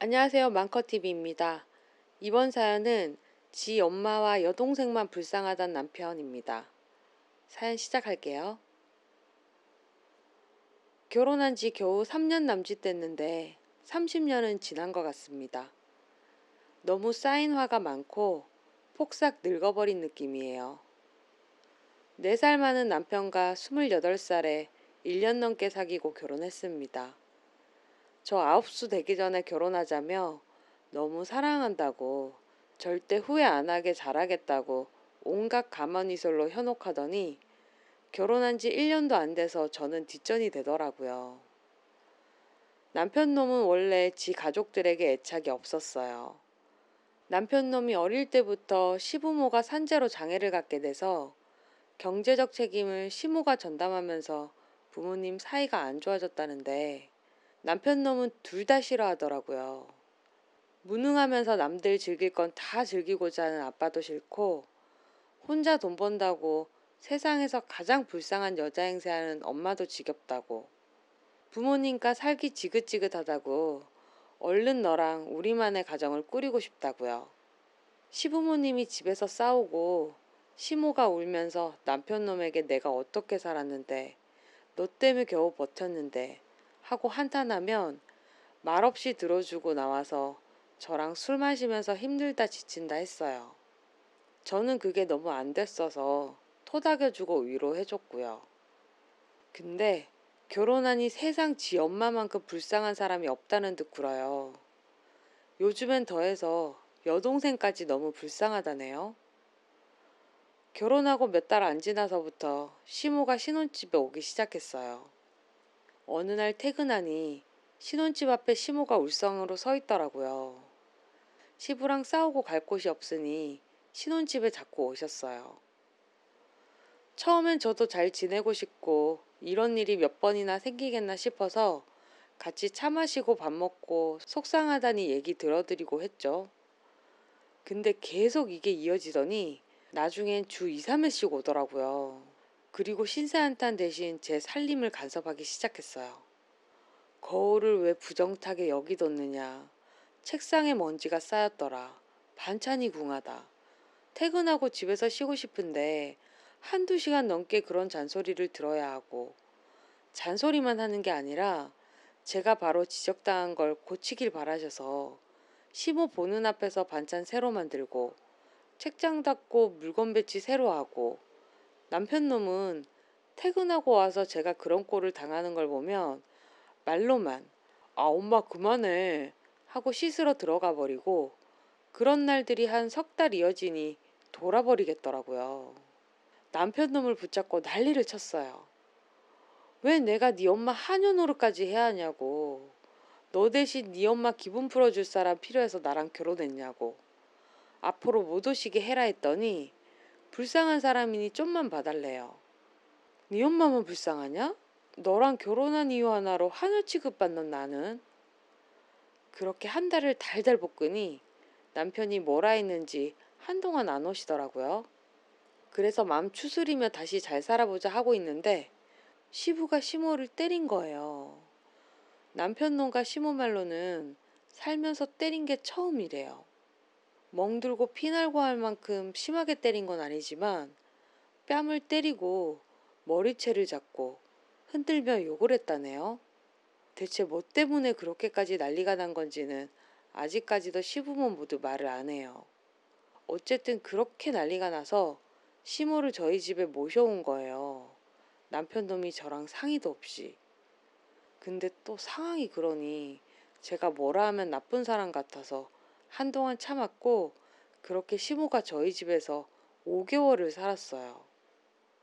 안녕하세요. 망커TV입니다. 이번 사연은 지 엄마와 여동생만 불쌍하단 남편입니다. 사연 시작할게요. 결혼한 지 겨우 3년 남짓 됐는데 30년은 지난 것 같습니다. 너무 쌓인 화가 많고 폭삭 늙어버린 느낌이에요. 4살 많은 남편과 28살에 1년 넘게 사귀고 결혼했습니다. 저 아홉수 되기 전에 결혼하자며 너무 사랑한다고 절대 후회 안 하게 잘하겠다고 온갖 가만히설로 현혹하더니 결혼한 지 1년도 안 돼서 저는 뒷전이 되더라고요. 남편 놈은 원래 지 가족들에게 애착이 없었어요. 남편 놈이 어릴 때부터 시부모가 산재로 장애를 갖게 돼서 경제적 책임을 시모가 전담하면서 부모님 사이가 안 좋아졌다는데 남편 놈은 둘 다 싫어하더라고요. 무능하면서 남들 즐길 건 다 즐기고자 하는 아빠도 싫고 혼자 돈 번다고 세상에서 가장 불쌍한 여자 행세하는 엄마도 지겹다고 부모님과 살기 지긋지긋하다고 얼른 너랑 우리만의 가정을 꾸리고 싶다고요. 시부모님이 집에서 싸우고 시모가 울면서 남편 놈에게 내가 어떻게 살았는데 너 때문에 겨우 버텼는데 하고 한탄하면 말없이 들어주고 나와서 저랑 술 마시면서 힘들다 지친다 했어요. 저는 그게 너무 안 됐어서 토닥여주고 위로해줬고요. 근데 결혼하니 세상 지 엄마만큼 불쌍한 사람이 없다는 듯 굴어요. 요즘엔 더해서 여동생까지 너무 불쌍하다네요. 결혼하고 몇 달 안 지나서부터 시모가 신혼집에 오기 시작했어요. 어느 날 퇴근하니 신혼집 앞에 시모가 울성으로 서 있더라고요. 시부랑 싸우고 갈 곳이 없으니 신혼집에 자꾸 오셨어요. 처음엔 저도 잘 지내고 싶고 이런 일이 몇 번이나 생기겠나 싶어서 같이 차 마시고 밥 먹고 속상하다니 얘기 들어드리고 했죠. 근데 계속 이게 이어지더니 나중엔 주 2, 3회씩 오더라고요. 그리고 신세 한탄 대신 제 살림을 간섭하기 시작했어요. 거울을 왜 부정타게 여기뒀느냐. 책상에 먼지가 쌓였더라. 반찬이 궁하다. 퇴근하고 집에서 쉬고 싶은데 한두 시간 넘게 그런 잔소리를 들어야 하고 잔소리만 하는 게 아니라 제가 바로 지적당한 걸 고치길 바라셔서 시모 보는 앞에서 반찬 새로 만들고 책장 닦고 물건 배치 새로 하고 남편 놈은 퇴근하고 와서 제가 그런 꼴을 당하는 걸 보면 말로만 아 엄마 그만해 하고 씻으러 들어가 버리고 그런 날들이 한 석 달 이어지니 돌아버리겠더라고요. 남편 놈을 붙잡고 난리를 쳤어요. 왜 내가 네 엄마 한여 노릇까지 해야 하냐고. 너 대신 네 엄마 기분 풀어줄 사람 필요해서 나랑 결혼했냐고. 앞으로 못 오시게 해라 했더니 불쌍한 사람이니 좀만 봐달래요. 네 엄마만 불쌍하냐? 너랑 결혼한 이유 하나로 하늘 취급받는 나는? 그렇게 한 달을 달달 볶으니 남편이 뭐라 했는지 한동안 안 오시더라고요. 그래서 마음 추스리며 다시 잘 살아보자 하고 있는데 시부가 시모를 때린 거예요. 남편 놈과 시모 말로는 살면서 때린 게 처음이래요. 멍들고 피날고 할 만큼 심하게 때린 건 아니지만 뺨을 때리고 머리채를 잡고 흔들며 욕을 했다네요. 대체 뭐 때문에 그렇게까지 난리가 난 건지는 아직까지도 시부모 모두 말을 안 해요. 어쨌든 그렇게 난리가 나서 시모를 저희 집에 모셔온 거예요. 남편 놈이 저랑 상의도 없이. 근데 또 상황이 그러니 제가 뭐라 하면 나쁜 사람 같아서 한동안 참았고 그렇게 시모가 저희 집에서 5개월을 살았어요.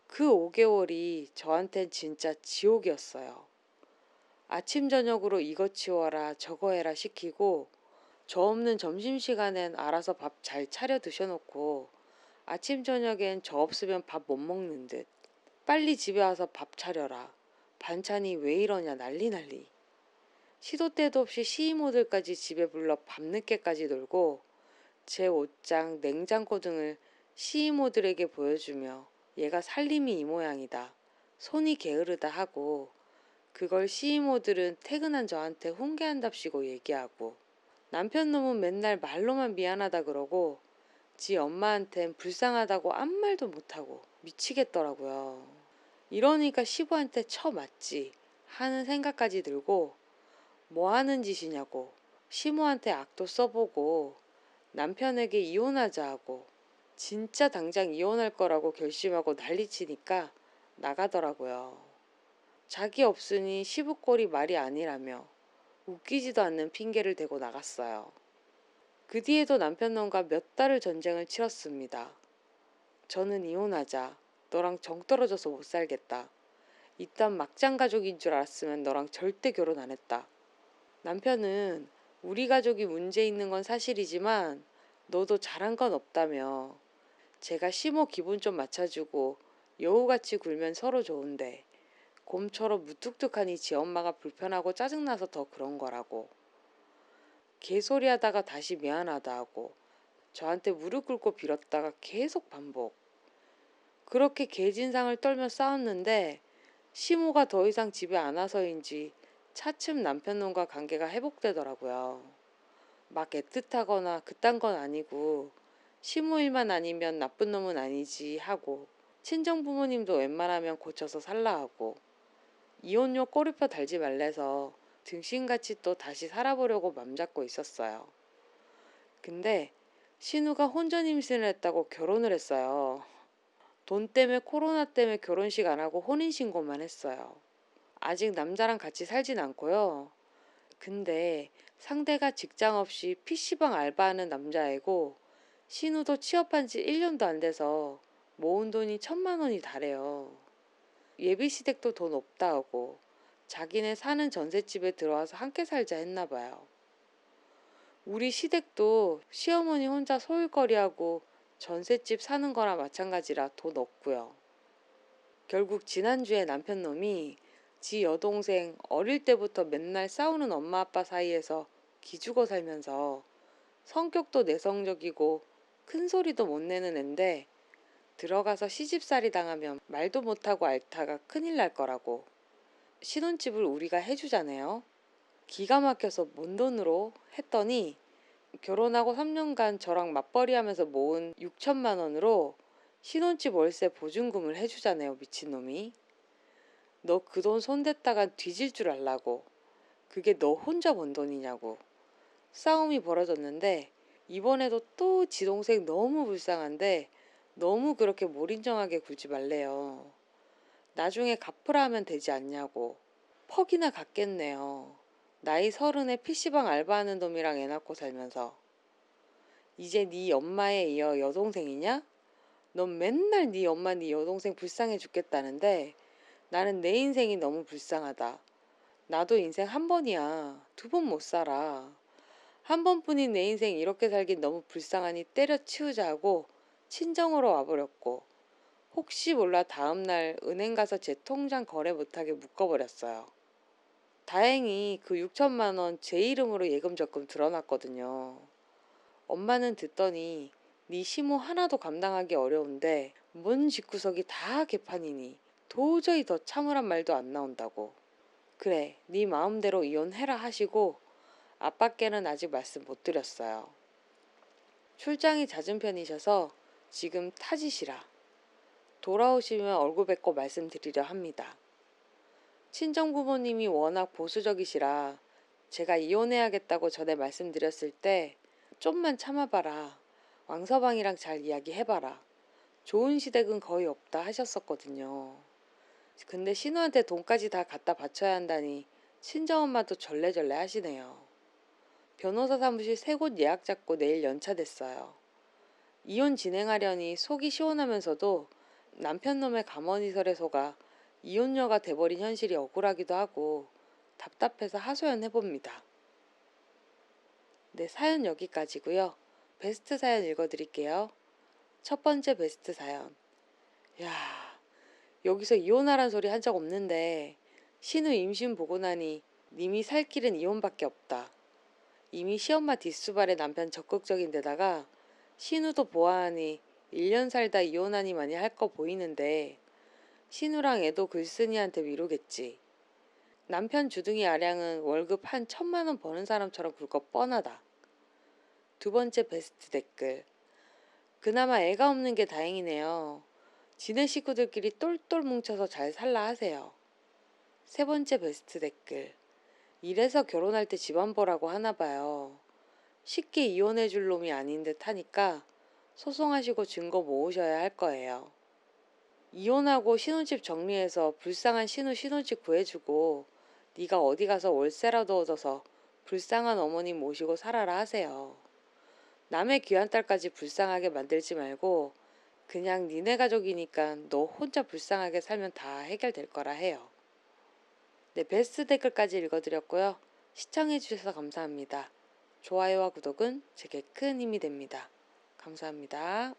그 5개월이 저한텐 진짜 지옥이었어요. 아침 저녁으로 이거 치워라 저거 해라 시키고 저 없는 점심시간엔 알아서 밥 잘 차려 드셔놓고 아침 저녁엔 저 없으면 밥 못 먹는 듯 빨리 집에 와서 밥 차려라 반찬이 왜 이러냐 난리 난리 시도 때도 없이 시이모들까지 집에 불러 밤늦게까지 놀고 제 옷장, 냉장고 등을 시이모들에게 보여주며 얘가 살림이 이 모양이다. 손이 게으르다 하고 그걸 시이모들은 퇴근한 저한테 훈계한답시고 얘기하고 남편 놈은 맨날 말로만 미안하다 그러고 지 엄마한텐 불쌍하다고 아무 말도 못하고 미치겠더라고요. 이러니까 시부한테 쳐맞지 하는 생각까지 들고 뭐 하는 짓이냐고 시모한테 악도 써보고 남편에게 이혼하자 하고 진짜 당장 이혼할 거라고 결심하고 난리치니까 나가더라고요. 자기 없으니 시부꼴이 말이 아니라며 웃기지도 않는 핑계를 대고 나갔어요. 그 뒤에도 남편놈과 몇 달을 전쟁을 치렀습니다. 저는 이혼하자. 너랑 정 떨어져서 못 살겠다. 이딴 막장 가족인 줄 알았으면 너랑 절대 결혼 안 했다. 남편은 우리 가족이 문제 있는 건 사실이지만 너도 잘한 건 없다며 제가 시모 기분 좀 맞춰주고 여우같이 굴면 서로 좋은데 곰처럼 무뚝뚝하니 지 엄마가 불편하고 짜증나서 더 그런 거라고. 개소리 하다가 다시 미안하다 하고 저한테 무릎 꿇고 빌었다가 계속 반복. 그렇게 개진상을 떨며 싸웠는데 시모가 더 이상 집에 안 와서인지 차츰 남편놈과 관계가 회복되더라고요. 막 애틋하거나 그딴 건 아니고 시모 일만 아니면 나쁜 놈은 아니지 하고 친정 부모님도 웬만하면 고쳐서 살라 하고 이혼료 꼬리표 달지 말래서 등신같이 또 다시 살아보려고 맘잡고 있었어요. 근데 신우가 혼전 임신을 했다고 결혼을 했어요. 돈 때문에 코로나 때문에 결혼식 안 하고 혼인신고만 했어요. 아직 남자랑 같이 살진 않고요. 근데 상대가 직장 없이 PC방 알바하는 남자애고 신우도 취업한 지 1년도 안 돼서 모은 돈이 천만 원이 달해요. 예비 시댁도 돈 없다 하고 자기네 사는 전셋집에 들어와서 함께 살자 했나 봐요. 우리 시댁도 시어머니 혼자 소일거리하고 전셋집 사는 거나 마찬가지라 돈 없고요. 결국 지난주에 남편 놈이 지 여동생 어릴 때부터 맨날 싸우는 엄마 아빠 사이에서 기죽어 살면서 성격도 내성적이고 큰 소리도 못 내는 앤데 들어가서 시집살이 당하면 말도 못하고 앓다가 큰일 날 거라고 신혼집을 우리가 해주자네요. 기가 막혀서 뭔 돈으로 했더니 결혼하고 3년간 저랑 맞벌이 하면서 모은 6천만 원으로 신혼집 월세 보증금을 해주자네요 미친놈이. 너 그 돈 손댔다가 뒤질 줄 알라고. 그게 너 혼자 번 돈이냐고. 싸움이 벌어졌는데 이번에도 또 지 동생 너무 불쌍한데 너무 그렇게 몰인정하게 굴지 말래요. 나중에 갚으라 하면 되지 않냐고. 퍽이나 갖겠네요. 나이 서른에 PC방 알바하는 놈이랑 애 낳고 살면서. 이제 네 엄마에 이어 여동생이냐? 넌 맨날 네 엄마 네 여동생 불쌍해 죽겠다는데 나는 내 인생이 너무 불쌍하다. 나도 인생 한 번이야. 두 번 못 살아. 한 번뿐인 내 인생 이렇게 살긴 너무 불쌍하니 때려치우자 하고 친정으로 와버렸고 혹시 몰라 다음날 은행 가서 제 통장 거래 못하게 묶어버렸어요. 다행히 그 6천만 원 제 이름으로 예금 적금 들어놨거든요. 엄마는 듣더니 네 시모 하나도 감당하기 어려운데 뭔 집구석이 다 개판이니 도저히 더 참으란 말도 안 나온다고. 그래 네 마음대로 이혼해라 하시고 아빠께는 아직 말씀 못 드렸어요. 출장이 잦은 편이셔서 지금 타지시라. 돌아오시면 얼굴 뵙고 말씀드리려 합니다. 친정 부모님이 워낙 보수적이시라 제가 이혼해야겠다고 전에 말씀드렸을 때 좀만 참아봐라. 왕서방이랑 잘 이야기해봐라. 좋은 시댁은 거의 없다 하셨었거든요. 근데 신우한테 돈까지 다 갖다 바쳐야 한다니 친정엄마도 절레절레 하시네요. 변호사 사무실 세 곳 예약 잡고 내일 연차됐어요. 이혼 진행하려니 속이 시원하면서도 남편 놈의 감언이설에 속아 이혼녀가 돼버린 현실이 억울하기도 하고 답답해서 하소연해봅니다. 네, 사연 여기까지고요. 베스트 사연 읽어드릴게요. 첫 번째 베스트 사연. 야, 여기서 이혼하란 소리 한 적 없는데 신우 임신 보고 나니 님이 살 길은 이혼밖에 없다. 이미 시엄마 뒷수발에 남편 적극적인 데다가 신우도 보아하니 1년 살다 이혼하니만이 할 거 보이는데 신우랑 애도 글쓴이한테 미루겠지. 남편 주둥이 아량은 월급 한 천만 원 버는 사람처럼 굴거 뻔하다. 두 번째 베스트 댓글. 그나마 애가 없는 게 다행이네요. 지네 식구들끼리 똘똘 뭉쳐서 잘 살라 하세요. 세 번째 베스트 댓글. 이래서 결혼할 때 집안 보라고 하나 봐요. 쉽게 이혼해 줄 놈이 아닌 듯 하니까 소송하시고 증거 모으셔야 할 거예요. 이혼하고 신혼집 정리해서 불쌍한 신우 신혼집 구해주고 네가 어디 가서 월세라도 얻어서 불쌍한 어머니 모시고 살아라 하세요. 남의 귀한 딸까지 불쌍하게 만들지 말고 그냥 니네 가족이니까 너 혼자 불쌍하게 살면 다 해결될 거라 해요. 네, 베스트 댓글까지 읽어드렸고요. 시청해주셔서 감사합니다. 좋아요와 구독은 제게 큰 힘이 됩니다. 감사합니다.